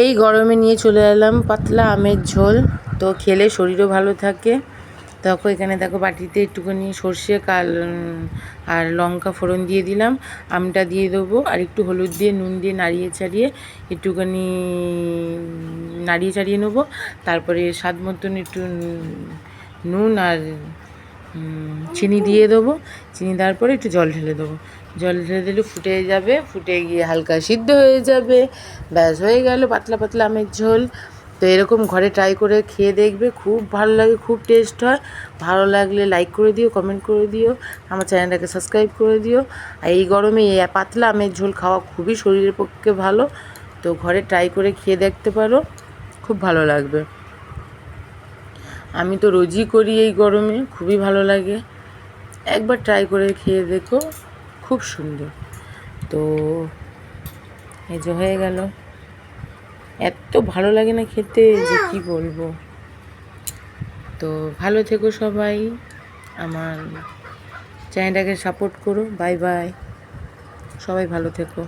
এই গরমে নিয়ে চলে এলাম পাতলা আমের ঝোল। তো খেলে শরীরও ভালো থাকে। দেখো, এখানে দেখো বাটিতে একটুখানি সর্ষে, কাল আর লঙ্কা ফোড়ন দিয়ে দিলাম। আমটা দিয়ে দেবো, আর একটু হলুদ দিয়ে, নুন দিয়ে নাড়িয়ে চাড়িয়ে একটুখানি নাড়িয়ে চাড়িয়ে নেব। তারপরে স্বাদ মতন একটু নুন আর চিনি দিয়ে দেবো। চিনি দেওয়ার পরে একটু জল ঢেলে দেবো। জল ঢেলে দিলে ফুটে যাবে, ফুটে গিয়ে হালকা সিদ্ধ হয়ে যাবে। ব্যাস, হয়ে গেল পাতলা পাতলা আমের ঝোল। তো এরকম ঘরে ট্রাই করে খেয়ে দেখবে, খুব ভালো লাগে, খুব টেস্ট হয়। ভালো লাগলে লাইক করে দিও কমেন্ট করে দিও, আমার চ্যানেলটাকে সাবস্ক্রাইব করে দিও। আর এই গরমে এই পাতলা আমের ঝোল খাওয়া খুবই শরীরের পক্ষে ভালো। তো ঘরে ট্রাই করে খেয়ে দেখতে পারো, খুব ভালো লাগবে। আমি তো রোজই করি এই গরমে, খুবই ভালো লাগে। একবার ট্রাই করে খেয়ে দেখো, খুব সুন্দর। তো, এই যে হয়ে গেল। এত ভালো লাগে না খেতে, যে কি বলব? তো ভালো থেকো সবাই, আমার চ্যানেলটাকে সাপোর্ট করো বাই বাই সবাই ভালো থেকো।